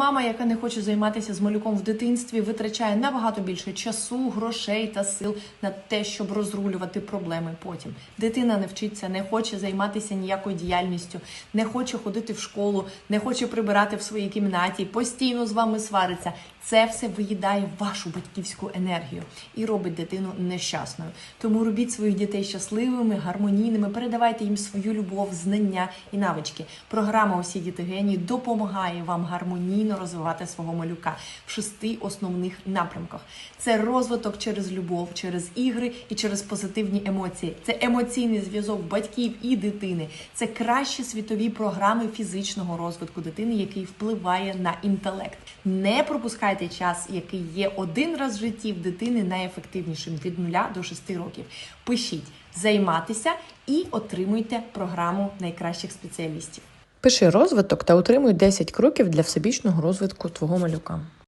Мама, яка не хоче займатися з малюком в дитинстві, витрачає набагато більше часу, грошей та сил на те, щоб розрулювати проблеми потім. Дитина не вчиться, не хоче займатися ніякою діяльністю, не хоче ходити в школу, не хоче прибирати в своїй кімнаті, постійно з вами свариться. Це все виїдає вашу батьківську енергію і робить дитину нещасною. Тому робіть своїх дітей щасливими, гармонійними, передавайте їм свою любов, знання і навички. Програма Усі діти генії допомагає вам гармонійно розвивати свого малюка в шести основних напрямках. Це розвиток через любов, через ігри і через позитивні емоції. Це емоційний зв'язок батьків і дитини. Це кращі світові програми фізичного розвитку дитини, який впливає на інтелект. Не пропускайте час, який є один раз в житті в дитини найефективнішим від 0 до 6 років. Пишіть, займатися і отримуйте програму найкращих спеціалістів. Пиши розвиток та отримуй 10 кроків для всебічного розвитку твого малюка.